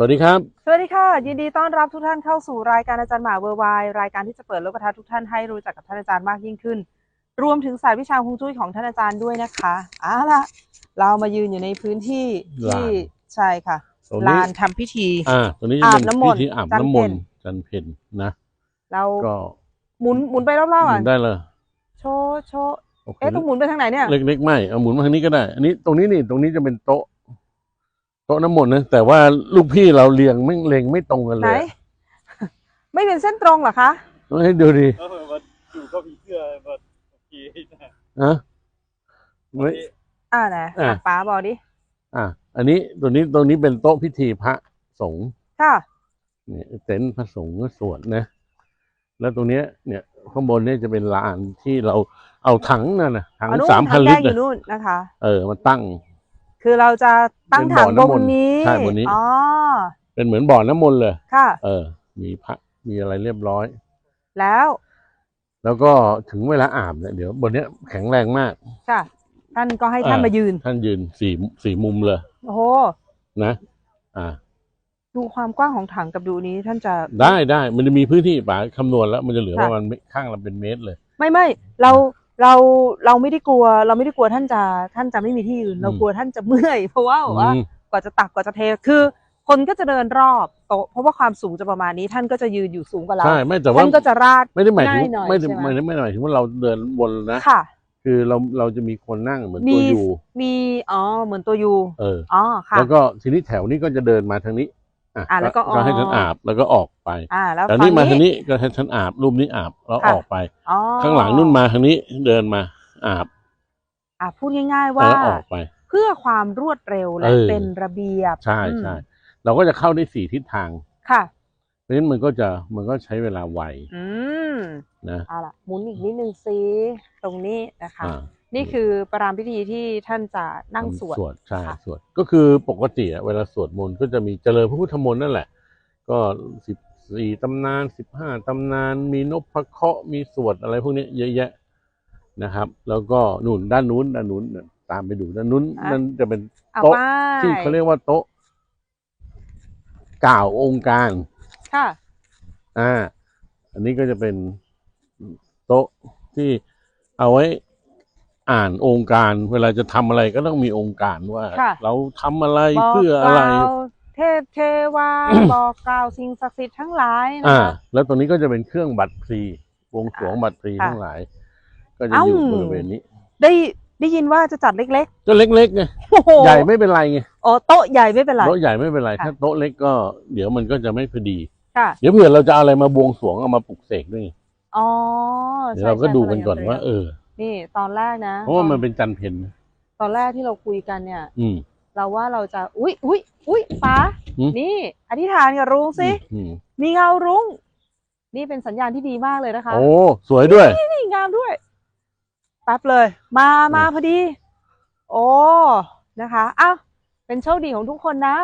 สวัสดีครับ สวัสดีค่ะ ยินดีต้อนรับทุกท่านเข้าสู่รายการอาจารย์หมาเวอร์ไวรายการที่จะเปิดโลกทัศน์ทุกท่านให้รู้จักกับท่านอาจารย์มากยิ่งขึ้น รวมถึงสายวิชาฮวงจุ้ยของท่านอาจารย์ด้วยนะคะเอาละเรามายืนอยู่ในพื้นที่ที่ลานใช่ค่ะตรงลานี้นทำพิธีอ่าตัวนี้จะเป็นอาบน้ำมนต์พิธีอาบจันน้ำมนต์เพ็ญจันเพ็ญนะ เราก็หมุนหมุนไปรอบหๆมุอะนได้เลย โชว์โชว์โอเคเอ๊ะต้องหมุนไปทางไหนเนี่ยเล็กๆไม่เอาหมุนมาทางนี้ก็ได้ อันนี้ตรงนี้นี่ตรงนี้จะเป็นโต๊ะ โต๊ะน้ำมนต์นะแต่ว่าลูกพี่เราเรียงไม่เล็งไม่ตรงกันไหเลนยไม่เป็นเส้นตรงเหรอคะต้องให้ดูดิเออมาอยู่ก็ผีเสื้อมาโอเคนะฮะไม่ อ่าไหนอะ ป๋าบอกดิอะอันนี้ตัวนี้ตรงนี้เป็นโต๊ะพิธีพระสงฆ์ค่ะเนี่ยเต็นท์พระสงฆ์ก็สวดนะ แล้วตรงเนี้ยเนี่ยข้างบนเนี่ยจะเป็นลานที่เราเอาถังนั่นนะถังอ๋อนู่นสามพันทงลิแยตกรอยู่น่ะนู่นนะคะ เออมาตั้ง คือเราจะตั้งเป็นถับ่งอบน้ำมนต์นนี้ใช่บนนี้อ๋อเป็นเหมือนบ่อน้ำมนต์เลยค่ะ เออ มีพระมีอะไรเรียบร้อย แล้ว แล้วก็ถึงเวลาอาบเนี่ยเดี๋ยวบนเนี้ยแข็งแรงมาก ค่ะ ท่านก็ให้ท่านอ่ามมายืน ท่านยืนสี่สี่มุมเลยโอ้โหนะ อ่า ดูความกว้างของถังกับดูนี้ท่านจะได้ได้มันจะมีพื้นที่ป่าคำนวณแล้ว มันจะเหลือค่ะประมาณข้างละเป็นเมตรเลย ไม่ไม่เรา เราเราไม่ได้กลัว เราไม่ได้กลัวท่านจะท่านจะไม่มีที่ยืน เราอืมกลัวท่านจะเมื่อย เพราะว่าแบบว่าอืม กว่าจะตักกว่าจะเทคือ คนก็จะเดินรอบโต๊ะเพราะว่าความสูงจะประมาณนี้ ท่านก็จะยืนอยู่สูงกว่าเราใช่ไม่แต่ว่าท่านก็จะราด ไม่ได้หมายถึงง่ายหน่อยไม่ได้ใช่ไหม ไม่ได้ไม่ได้หมายถึงว่าเราเดินวนนะค่ะ คือเราเราจะมีคนนั่งเหมือนมี ตัวอยู่มีอ๋อเหมือนตัวยูเออ อ๋อค่ะแล้วก็ทีนี้แถวนี้ก็จะเดินมาทางนี้ อะอะแล้วก็ก็ให้อ๋อฉันอาบแล้วก็ออกไปอ่าแล้วแต่นี่มาทางนี้ก็ให้ฉันอาบรูปนี้อาบแล้วค่ะออกไปอ๋อข้างหลังนู่นมาทางนี้เดินมาอาบอะพูดง่ายๆแล้ว่าวก็ออกไป เพื่อความรวดเร็วและเออเป็นระเบียบใช่อืมใช่เราก็จะเข้าได้สี่ทิศทางค่ะเพราะฉะนั้นมันก็จะมันก็ใช้เวลาไวอืมนะเอาล่ะหมุนอีกนิดนึงซิตรงนี้นะคะอ่า นี่คือประรามพิธีที่ท่านจะนั่งสวดสวดใช่ค่ะ สวดก็คือปกติอะเวลาสวดมนต์ก็จะมีเจริญพระพุทธมนต์นั่นแหละ ก็สิบสี่ตำนานสิบห้าตำนาน มีนพเคราะห์มีสวดอะไรพวกนี้เยอะแยะนะครับ แล้วก็นู่นด้านนู้นด้านนู้นน่ะตามไปดูด้านนู้นนั่นจะเป็นเอาโต๊ะ ไปที่เขาเรียกว่าโต๊ะกล่าวองค์การ ค่ะ อ่า อันนี้ก็จะเป็นโต๊ะที่เอาไว้ อ่านองค์การเวลาจะทำอะไรก็ต้องมีองค์การว่าค่ะเราทำอะไรบอกเพื่อกอะไรล่าวเทพเทวาบอกกล่าวสิ่งศักดิ์สิทธิ์ทั้งหลายนะอ่าคะแล้วตรงนี้ก็จะเป็นเครื่องบัตรพลีวงสรวงบัตรพลีค่ะทั้งหลาย ก็จะอยู่เอ้าบริเวณนี้ ได้ได้ยินว่าจะจัดเล็กก็เล็กๆไงๆโอ้โหใหญ่ไม่เป็นไรไงอ๋อโต๊ะใหญ่ไม่เป็นไรโต๊ะใหญ่ไม่เป็นไรค่ะถ้าโต๊ะเล็กก็เดี๋ยวมันก็จะไม่พอดีค่ะเดี๋ยวเผื่อเราจะเอาอะไรมาบวงสรวงเอามาปลุกเสกด้วยไงอ๋อเดี๋ยวใช่เราก็ใช่ดูกันก่อนเตรียมว่า เออ นี่ตอนแรกนะเพราะว่ามันตอเป็นจันทร์เพนนะตอนแรกที่เราคุยกันเนี่ย อืม เราว่าเราจะ อุ๊ยอุ๊ยอุ๊ยฟ้าหืม นี่ อธิษฐานกับรุ้งสิ อืมมีเงารุ้ง นี่เป็นสัญญาณที่ดีมากเลยนะคะ โอ้สวยด้วย นี่งามด้วยแป๊บเลย มามาพอดี โอ้นะคะอ้าวเป็นโชคดีของทุกคนนะ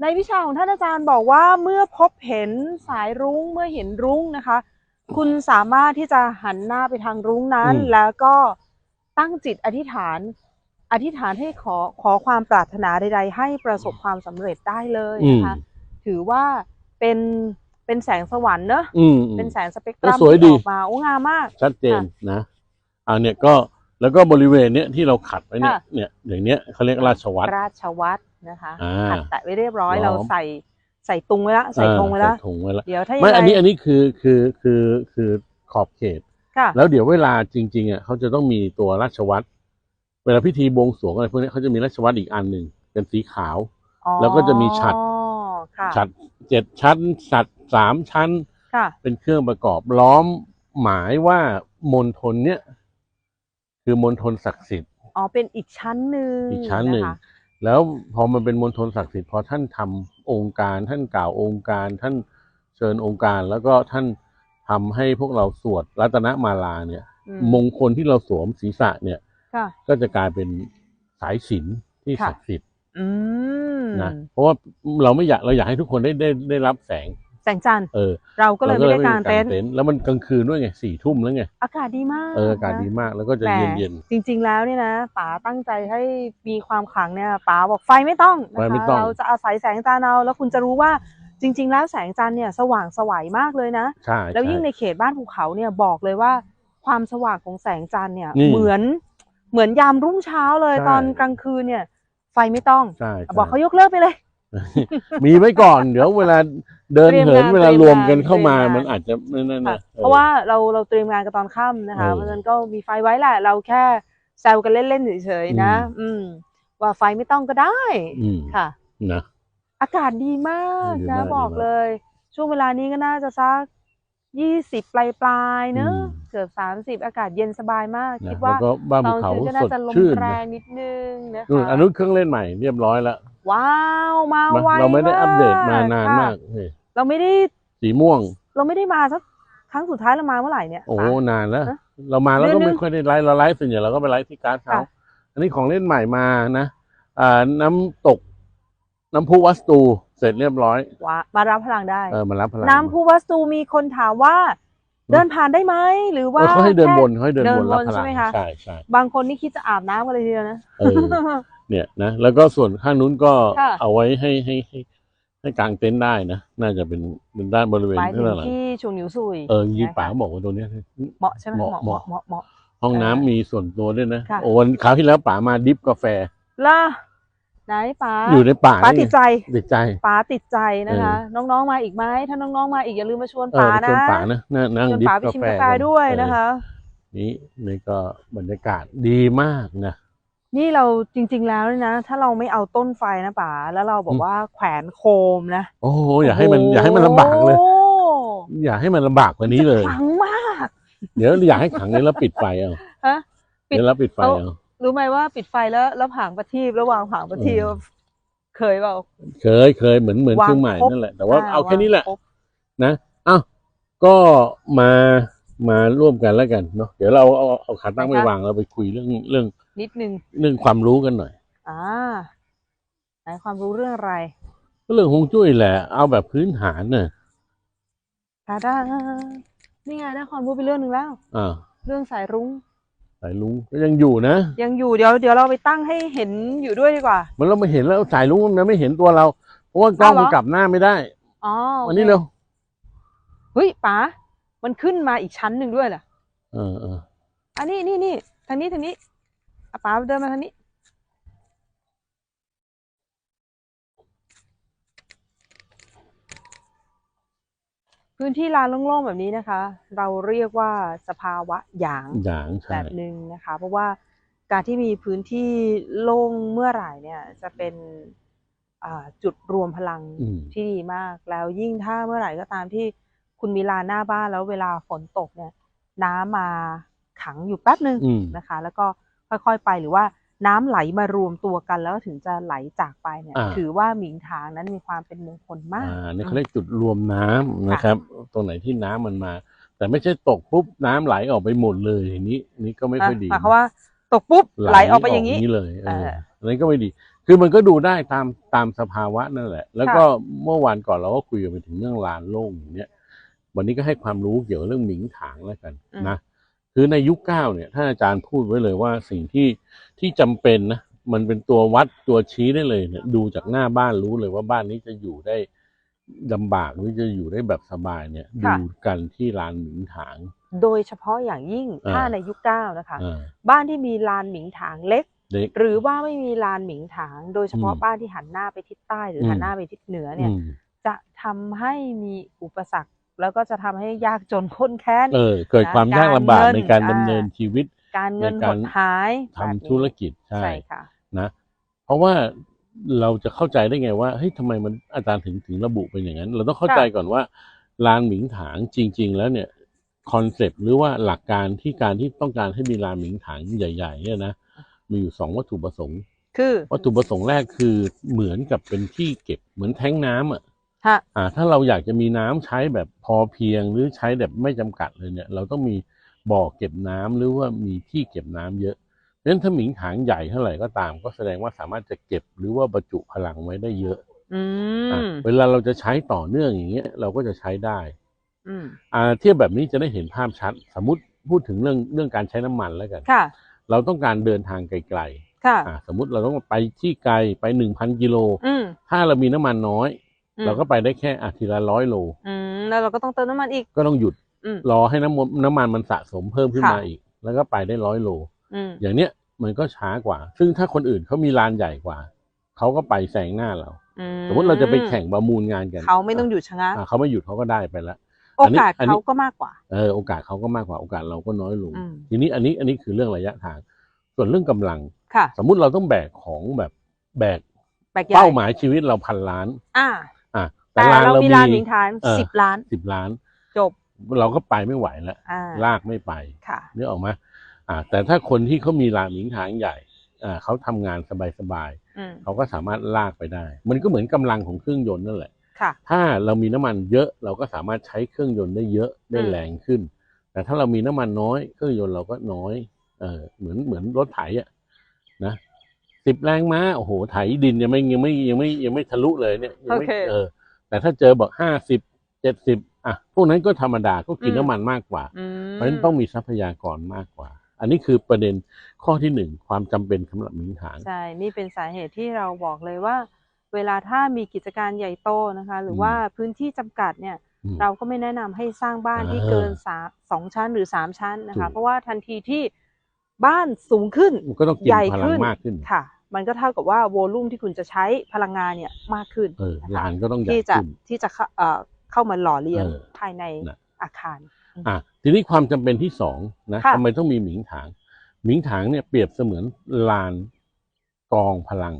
ในวิชาของท่านอาจารย์บอกว่าเมื่อพบเห็นสายรุ้งเมื่อเห็นรุ้งนะคะ คุณสามารถที่จะหันหน้าไปทางรุ้งนั้น อืม แล้วก็ตั้งจิตอธิษฐาน อธิษฐานให้ขอขอความปรารถนาใด ๆ ให้ประสบความสำเร็จได้เลยอืมนะคะ ถือว่าเป็นเป็นแสงสวรรค์เนอะอืมอืม เป็นแสงสเปกตรัมก็สวยดี ที่ออกมาโอ้งามมาก ชัดเจนนะอ่าเนี่ยก็แล้วก็บริเวณเนี้ยที่เราขัดไว้เนี่ยค่ะ เนี่ยอย่างเนี้ยเขาเรียกราชวัตร ราชวัตรนะคะอ่าขัดแตะไว้เรียบร้อยล้อมเราใส่ ใส่ตุงไว้ละใส่ธงไว้ละอ่าใส่ธงไว้แล้วเดี๋ยวถ้ายังไม่ไงอันนี้อันนี้คือคือคือคือขอบเขตค่ะแล้วเดี๋ยวเวลาจริง ๆอะเขาจะต้องมีตัวราชวัตรเวลาพิธีบวงสรวงอะไรพวกนี้เขาจะมีราชวัตรอีกอันหนึ่งเป็นสีขาวอ๋อแล้วก็จะมีฉัตรค่ะฉัดเจ็ดชั้นฉัดสามชั้นค่ะเป็นเครื่องประกอบล้อมหมายว่ามณฑลเนี้ยคือมณฑลศักดิ์สิทธิ์อ๋อเป็นอีกชั้นหนึ่งอีกชั้นหนึ่งะคะ แล้วพอมันเป็นมณฑลศักดิ์สิทธิ์พอท่านทำองค์การท่านกล่าวองค์การท่านเชิญองค์การแล้วก็ท่านทำให้พวกเราสวดรัตนมาลาเนี่ยอืมงคลที่เราสวมศีรษะเนี่ยค่ะก็จะกลายเป็นสายสิญจนที่ค่ะศักดิ์สิทธิ์อืมนะเพราะว่าเราไม่อยากเราอยากให้ทุกคนได้ได้ได้รับแสง แสงจันทร์เออเราก็เลยไม่ได้รกางเต็นท์แล้วมันกลางคืนด้วยไงสี่ทุ่มแล้วไงอากาศดีมากเอออากาศนะดีมากแล้วก็จะแต่เย็นเย็นจริง ๆ แล้วเนี่ยนะป๋าตั้งใจให้มีความขลังเนี่ยป๋าบอกไฟไม่ต้องนะไฟไม่คะต้องเราจะอาศัยแสงจันทร์เอาแล้วคุณจะรู้ว่าจริง ๆ แล้วแสงจันทร์เนี่ยสว่างไสวัยมากเลยนะใช่แล้วยิ่งในช่เขตบ้านภูเขาเนี่ยบอกเลยว่าความสว่างของแสงจันทร์เนี่ยนี่เหมือนเหมือนยามรุ่งเช้าเลยใช่ตอนกลางคืนเนี่ยไฟไม่ต้องใช่ใช่บอกเขายกเลิกไปเลย มีไว้ก่อน เดี๋ยวเวลาเดินเตรียมเหินงานเวลารวมกันเข้ามาเตรียมงานมันอาจจะนั่นๆค่ะนะออเพราะว่าเราเราเตรียมงานกันตอนค่ำนะคะเออเพราะฉะนั้นก็มีไฟไว้แหละเราแค่แซวกันเล่นๆเฉยๆนะ อืม ว่าไฟไม่ต้องก็ได้อืมค่ะนะอากาศดีมากดีนะมากบอกดีมากเลย ช่วงเวลานี้ก็น่าจะสักยี่สิบปลายปลายๆเนอะอืมเกือบสามสิบอากาศเย็นสบายมากนะคิดแล้วว่าก็บ้านตภูอนเขาคืนก็สน่าดจะลมชื่นแรนะงนิดนึงนะนู่นคะอันนู้นเครื่องเล่นใหม่เรียบร้อยแล้ว ว้าวมามาไวเราไม่ได้อัปเดตมานานค่ะมากเฮ้ยเราไม่ได้สีม่วง เราไม่ได้มาสักครั้งสุดท้ายเรามาเมื่อไหร่เนี่ย โอ้ป๋านานแล้วฮะเรามาแล้วก็เดือนหนึ่ไม่งค่อยได้ไลฟ์เราไลฟ์ส่วนใหญ่เราก็ไปไลฟ์ที่การ์ดเขาค่ะอันนี้ของเล่นใหม่มานะอ่าน้ำตก น้ำพุวัสตูเสร็จเรียบร้อยว้ามารับพลังได้เออมารับพลังน้ำพุวัสตูมีคนถามว่าเดินผ่านได้ไหมหรือเอว่าอเขาให้เดินแค่วนเขาให้เดินเดิวนนรับวนพลัใช่งไหมคะใช่ใช่บางคนนี่คิดจะอาบน้ำกันเลยทีเดียวนะ เออเนี่ยนะแล้วก็ส่วนข้างนู้นก็ค่ะ เอาไว้ให้ให้ให้ให้กางเต็นท์ได้นะน่าจะเป็นเป็นด้านบริเวณหมายถึข้างงหลังที่ชุนหนิวซุยเออยิงนะคะป๋าบอกว่าตรงเนี้ย เหมาะใช่ไหมเหมาะ เหมาะเหมาะเหมาะเหมาะห้องน้ำเออมีส่วนตัวด้วยนะค่ะ โอ้วันคราวที่แล้วป๋ามาดิฟกาแฟ ล่ะไหนป๋าอยู่ในป่าป๋านี่ติดใจติดใจ ป๋าติดใจนะคะ น้องๆมาอีกไหมถ้าน้องๆมาอีกอย่าลืมมาชวนเออป๋าไปชนะวนป๋านะนั่งนั่งชวนดิฟป๋าไปกาชิมแฟกาแฟกันด้วยเออนะคะนี่นี่ก็บรรยากาศดีมากนะ นี่เราจริง ๆ แล้วเนี่ยนะ ถ้าเราไม่เอาต้นไฟนะป๋าแล้วเราบอกว่าแขวนโคมนะ โอ้โหอย่าให้มันอย่าให้มันลำบากเลยโอ้อย่าให้มันลำบากกว่านี้เลยจะขลังมาก เดี๋ยวอยากให้ขังเลยแล้วปิดไฟเอาฮะปิดเดี๋ยวแล้วปิดไฟเอาเอารู้ไหมว่าปิดไฟแล้วแล้วผางประทีประวางผางประทีปเออเคยเปล่าเคยเคยเหมือนเหมือนวางเครื่องใหม่ครบนั่นแหละแต่ว่าอ่าเอาแค่นี้แหละวางครบนะอ้าวก็มามาร่วมกันแล้วกันเนาะเดี๋ยวเราเอาเอาขาตั้งไปวางเราไปคุยเรื่องเรื่อง นิดนึงเรื่องความรู้กันหน่อย อ่าไหนความรู้เรื่องอะไร ก็เรื่องฮวงจุ้ยแหละ เอาแบบพื้นฐานน่ะตาดานี่ไงได้ความรู้ไปเรื่องหนึ่งแล้ว อ่า เรื่องสายรุ้ง สายลุงก็ยังอยู่นะ ยังอยู่เดี๋ยวเดี๋ยวเราไปตั้งให้เห็นอยู่ด้วยดีกว่า มันเราไม่เห็นแล้วสายลุงมันไม่เห็นตัวเรา เพราะว่ากล้องอ้าวเหรอมันกลับหน้าไม่ได้อ๋อโอควันนี้เร็ว เฮ้ยป๋ามันขึ้นมาอีกชั้นหนึ่งด้วยเหรอเออเอออันนี้นี่นี่ทางนี้ทางนี้อะ ป๋าเดินมาทางนี้ พื้นที่ลานโล่งๆแบบนี้นะคะ เราเรียกว่าสภาวะหยางอย่างแบใช่บหนึ่งนะคะ เพราะว่าการที่มีพื้นที่โล่งเมื่อไหร่เนี่ย จะเป็นอ่าจุดรวมพลังอืมที่ดีมาก แล้วยิ่งถ้าเมื่อไหร่ก็ตามที่คุณมีลานหน้าบ้านแล้วเวลาฝนตกเนี่ย น้ำมาขังอยู่แป๊บหนึ่งอืมนะคะ แล้วก็ ค่อยๆไปหรือว่าน้ำไหลมารวมตัวกันแล้วถึงจะไหลจากไปเนี่ยอ่าถือว่าหมิงถางนั้นมีความเป็นมงคลมากอ่านี่เขาเรียกจุดรวมน้ำนะครับ ตรงไหนที่น้ำมันมา แต่ไม่ใช่ตกปุ๊บน้ำไหลออกไปหมดเลยอย่างนี้นี่ก็ไม่ค่อยดีหมายความว่าตกปุ๊บไหลออกไปอย่างนี้นี้เลยเออเอออันนี้นก็ไม่ดี คือมันก็ดูได้ตามตามสภาวะนั่นแหละ แล้วก็เมื่อวานก่อนเราก็คุยกันไปถึงเรื่องลานโล่งอย่างเนี้ยวันนี้ก็ให้ความรู้เกี่ยวกับเรื่องหมิงถางแล้วกันอืมนะ คือในยุคเก้าเนี่ยท่านอาจารย์พูดไว้เลยว่าสิ่งที่ที่จำเป็นนะมันเป็นตัววัดตัวชี้ได้เลยเนี่ยดูจากหน้าบ้านรู้เลยว่าบ้านนี้จะอยู่ได้ลำบากหรือจะอยู่ได้แบบสบายเนี่ยดูกันที่ลานหมิงถาง โดยเฉพาะอย่างยิ่งอ่าถ้าในยุคเก้านะคะอ่าบ้านที่มีลานหมิงถางเล็กเด็ก หรือว่าไม่มีลานหมิงถาง โดยเฉพาะอืมบ้านที่หันหน้าไปทิศใต้ หรืออมหันหน้าไปทิศเหนือเนี่ยอืมจะทำให้มีอุปสรรค แล้วก็จะทำให้ยากจนข้นแค้นเออ เกิดความยากลำบากการเงินในการอ่าดำเนินชีวิต การเงินในหการดหายทำแบบนี้ธุรกิจใช่ใช่ค่ะนะ เพราะว่าเราจะเข้าใจได้ไงว่าเฮ้ยทำไมมันอาจารย์ถึงถึงระบุเป็นอย่างนั้น เราต้องเข้าใจก่อนว่าลานหมิงถางจริง ๆ แล้วเนี่ยคอนเซปต์หรือว่าหลักการที่การที่ต้องการให้มีลานหมิงถางใหญ่ ๆ เนี่ยนะมีอยู่สองวัตถุประสงค์ คือ วัตถุประสงค์แรกคือเหมือนกับเป็นที่เก็บเหมือนแท้งน้ำอะฮะ อ่า ถ้าเราอยากจะมีน้ำใช้แบบพอเพียงหรือใช้แบบไม่จำกัดเลยเนี่ย เราต้องมีบ่อเก็บน้ำหรือว่ามีที่เก็บน้ำเยอะเพราะฉะนั้นถ้าหมิงถางใหญ่เท่าไหร่ก็ตาม ก็แสดงว่าสามารถจะเก็บหรือว่าบรรจุพลังไว้ได้เยอะออือะมเวลาเราจะใช้ต่อเนื่องอย่างเงี้ยเราก็จะใช้ได้อืมอ่าเทียบแบบนี้จะได้เห็นภาพชัด สมมติพูดถึงเรื่องเรื่องการใช้น้ำมันแล้วกันค่ะเราต้องการเดินทางไกลค่ะๆอ่าสมมติเราต้องไปที่ไกลไปหนึ่งพันกิโลอืมถ้าเรามีน้ำมันน้อยอืม เราก็ไปได้แค่อาทีละร้อยโลอืมแล้วเราก็ต้องเติมน้ำมันอีก ก็ต้องหยุดอืมรอให้น้ำมันน้ำมันมันสะสมเพิ่มขึ้นค่ะมาอีก แล้วก็ไปได้ร้อยโลอืมอย่างเนี้ยมันก็ช้ากว่า ซึ่งถ้าคนอื่นเขามีลานใหญ่กว่าเขาก็ไปแซงหน้าเราอืสมมติเราจะไปแข่งประมูลงานกันเขาไม่ต้องหยุดชะงักอะเขาไม่หยุดเขาก็ได้ไปแล้วโอกาสอันนี้เขาก็มากกว่าเออโอกาสเขาก็มากกว่าโอกาสเราก็น้อยลงอืมทีนี้อันนี้อันนี้คือเรื่องระยะทาง ส่วนเรื่องกำลังค่ะ สมมุติเราต้องแบกของแบบแบกแบกใหญ่เป้าหมายชีวิตเราพันล้าน อ่า อะแต่ลานเราเรามีมีลานหมิงทานเออ สิบล้าน สิบล้าน จบเราก็ไปไม่ไหวแล้วอ่าลากไม่ไปค่ะ นึกออกไหมอ่า แต่ถ้าคนที่เขามีลานหมิงทางใหญ่อ่าเขาทำงานสบายอืมๆเขาก็สามารถลากไปได้ มันก็เหมือนกำลังของเครื่องยนต์นั่นแหละ ค่ะ ถ้าเรามีน้ำมันเยอะเราก็สามารถใช้เครื่องยนต์ได้เยอะได้อืมแรงขึ้น แต่ถ้าเรามีน้ำมันน้อย เครื่องยนต์เราก็น้อย เออเหมือนเหมือนรถไถอะนะ สิบแรงม้าโอ้โหไถดินยังไม่ยังไม่ยังไม่ยังไม่ทะลุเลยเนี่ยยังไม่โอเค เออ แต่ถ้าเจอบอกห้าสิบเจ็ดสิบอะพวกนั้นก็ธรรมดาก็กินอืมน้ำมันมากกว่า อืมเพราะฉะนั้นต้องมีทรัพยากรมากกว่า อันนี้คือประเด็นข้อที่หนึ่งความจำเป็นสำหรับหมิงถาง ใช่ นี่เป็นสาเหตุที่เราบอกเลยว่า เวลาถ้ามีกิจการใหญ่โตนะคะ หรือมว่าพื้นที่จำกัดเนี่ย อืม เราก็ไม่แนะนำให้สร้างบ้านที่เออเกินสามสองชั้นหรือสามชั้นนะคะ ถูกเพราะว่าทันทีที่ บ้านสูงขึ้นมันก็ต้องกินใหญ่พลังขึ้นมากขึ้น ค่ะ มันก็เท่ากับว่าโวลูมที่คุณจะใช้พลังงานเนี่ยมากขึ้นเออนะคะลานก็ต้องใหญ่ที่จะขึ้น ที่จะเข้าเอ่อเข้ามาหล่อเลี้ยงเออภายในน่ะ อาคาร อะทีนี้ความจำเป็นที่สองนะค่ะ ทำไมต้องมีหมิงถาง หมิงถางเนี่ยเปรียบเสมือนลานกองพลัง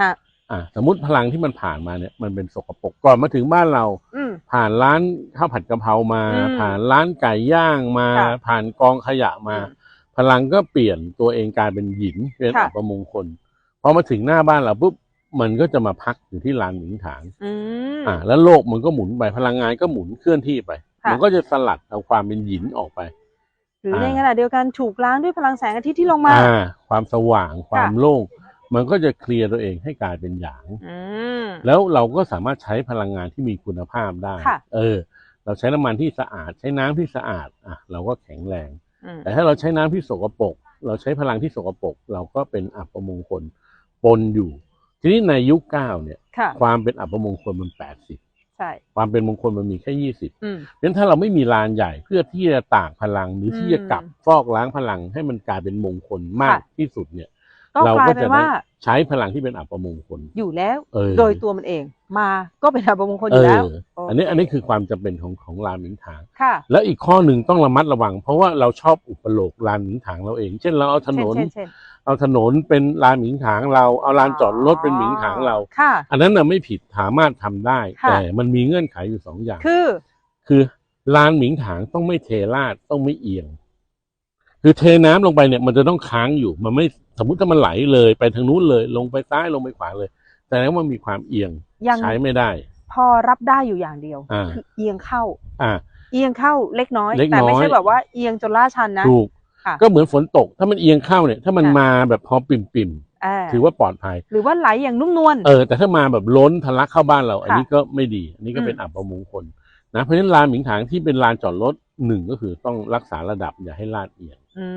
ฮะอะสมมติพลังที่มันผ่านมาเนี่ยมันเป็นสกปรกก่อนมาถึงบ้านเรา อืม ผ่านร้านข้าวผัดกะเพรามา อืมผ่านร้านไก่ย่างมา ค่ะผ่านกองขยะมา อืม พลังก็เปลี่ยนตัวเองกลายเป็นหยินเป็นค่ะอัปมงคลพอมาถึงหน้าบ้านเราปุ๊บมันก็จะมาพักอยู่ที่ลานหมิงถางอืมอ่า แล้วโลกมันก็หมุนไปพลังงานก็หมุนเคลื่อนที่ไปค่ะมันก็จะสลัดเอาความเป็นหยินออกไป หรือในอ่าขณะเดียวกันถูกล้างด้วยพลังแสงอาทิตย์ที่ลงมาอ่าความสว่างความโล่งมันก็จะเคลียร์ตัวเองให้กลายเป็นหยางอืมแล้วเราก็สามารถใช้พลังงานที่มีคุณภาพได้ค่ะเออ เราใช้น้ำมันที่สะอาด ใช้น้ำที่สะอาด อะ เราก็แข็งแรงอืม แต่ถ้าเราใช้น้ำที่สกปรกเราใช้พลังที่สกปรกเราก็เป็นอัปมงคลปนอยู่ ทีนี้ในยุคเก้าเนี่ยค่ะความเป็นอัปมงคลมันแปดสิบใช่ความเป็นมงคลมันมีแค่ยี่สิบอืมเพราะฉะนั้นถ้าเราไม่มีลานใหญ่เพื่อที่จะตากพลังหรือที่จะอืมกลับฟอกล้างพลังให้มันกลายเป็นมงคลมากค่ะที่สุดเนี่ย ก็เรากลายก็เป็จะนได้ว่าใช้พลังที่เป็นอัปมงคล อยู่แล้วเออ โดยตัวมันเองมาก็เป็นอัปมงคลอเอยู่แล้วออันนี้โเคอันนี้คือความจำเป็นของของลานหมิงถาง ค่ะแล้วอีกข้อหนึ่งต้องระมัดระวัง เพราะว่าเราชอบอุปโลกลานหมิงถางเราเอง เช่นเราเอาถนนเช่นเช่นเอาถนนเป็นลานหมิงถางเราเอาลานจอดรถเป็นหมิงถางเรา ค่ะ อันนั้นน่ะไม่ผิดสามารถทำได้ ค่ะ แต่มันมีเงื่อนไขอยู่สองอย่าง คือ คือลานหมิงถางต้องไม่เทราดต้องไม่เอียง คือเทน้ำลงไปเนี่ย มันจะต้องค้างอยู่ มันไม่ สมมุติถ้ามันไหลเลยไปทางนู้นเลย ลงไปซ้ายลงไปขวาเลย แต่แล้วมันมีความเอียงยังใช้ไม่ได้ พอรับได้อยู่อย่างเดียวอ่าคือเอียงเข้า อ่า เอียงเข้าเล็กน้อยเล็กน้อย แต่ไม่ใช่แบบว่าเอียงจนล่าชันนะถูกค่ะก็เหมือนฝนตก ถ้ามันเอียงเข้าเนี่ย ถ้ามันค่ะมาแบบพอปิ่มปิ่มอ่าๆถือว่าปลอดภัย หรือว่าไหลอย่างนุ่มนวลเออแต่ถ้ามาแบบล้นทะลักเข้าบ้านเรา อันนี้ค่ะก็ไม่ดี อันนี้ก็เป็นอืมอัปมงคล นะเพราะฉะนั้นลานหมิงถางที่เป็นลานจอดรถหนึ่งก็คือต้องรักษาระดับอย่าให้ลาดเอียงอื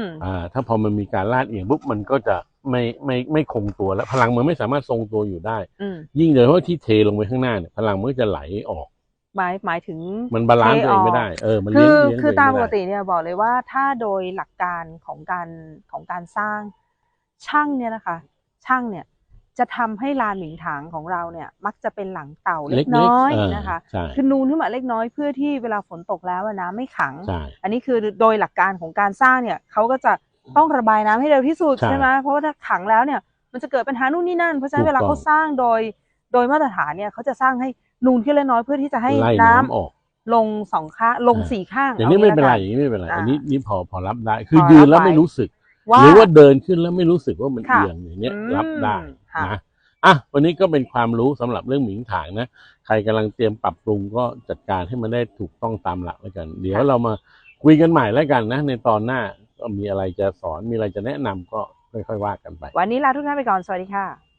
มอ่า ถ้าพอมันมีการลาดเอียงปุ๊บมันก็จะไม่ไม่ไม่คงตัวแล้วพลังมันไม่สามารถทรงตัวอยู่ได้ อืมยิ่งโดยเฉพาะที่เทลงไปข้างหน้าเนี่ยพลังมันก็จะไหลออก หมายหมายถึง มันบาลานซ์ตัวเองไม่ได้เออมันคืเลี้ยงอเลี้ยงคือวเงตามปไได้กติเนี่ยบอกเลยว่าถ้าโดยหลักการของการของการสร้างช่างเนี่ยนะคะ ช่างเนี่ย จะทำให้ลานหมิงถางของเราเนี่ย มักจะเป็นหลังเต่าเล็กน้อยเๆนะคะใช่คือนูนขึ้นมาเล็กน้อยเพื่อที่เวลาฝนตกแล้วอะน้ำไม่ขังใช่อันนี้คือโดยหลักการของการสร้างเนี่ยเขาก็จะต้องระบายน้ำให้เร็วที่สุดใช่ใช่ไหมเพราะว่าถ้าขังแล้วเนี่ยมันจะเกิดปัญหานู่นนี่นั่น เพราะฉะนั้นถูกเวลาต้องเขาสร้างโดยโดยมาตรฐานเนี่ยเขาจะสร้างให้นูนขึ้นเล็กน้อยเพื่อที่จะให้ไล่น้ำน้ำออกลงสองข้างลงอ่าสี่ข้างอย่างนี้ไม่เป็นไรออาย่างนี้ไม่เป็นไรอ่าอันนี้นี่พอพอรับได้ คือพอยืนรับแล้วไว้ไม่รู้สึกว่าหรือว่าเดินขึ้นแล้วไม่รู้สึกว่ามันค่ะเอียงอย่างเนี้ยอืมรับได้ค่ะ นะอะวันนี้ก็เป็นความรู้สำหรับเรื่องหมิงถางนะ ใครกำลังเตรียมปรับปรุงก็จัดการให้มันได้ถูกต้องตามหลักแล้วกัน เดี๋ยวเรามาคุยกันใหม่แล้วกันนะ ในตอนหน้าก็มีอะไรจะสอนมีอะไรจะแนะนำก็ค่อยๆว่ากันไป วันนี้ลาทุกท่านไปก่อนสวัสดีค่ะ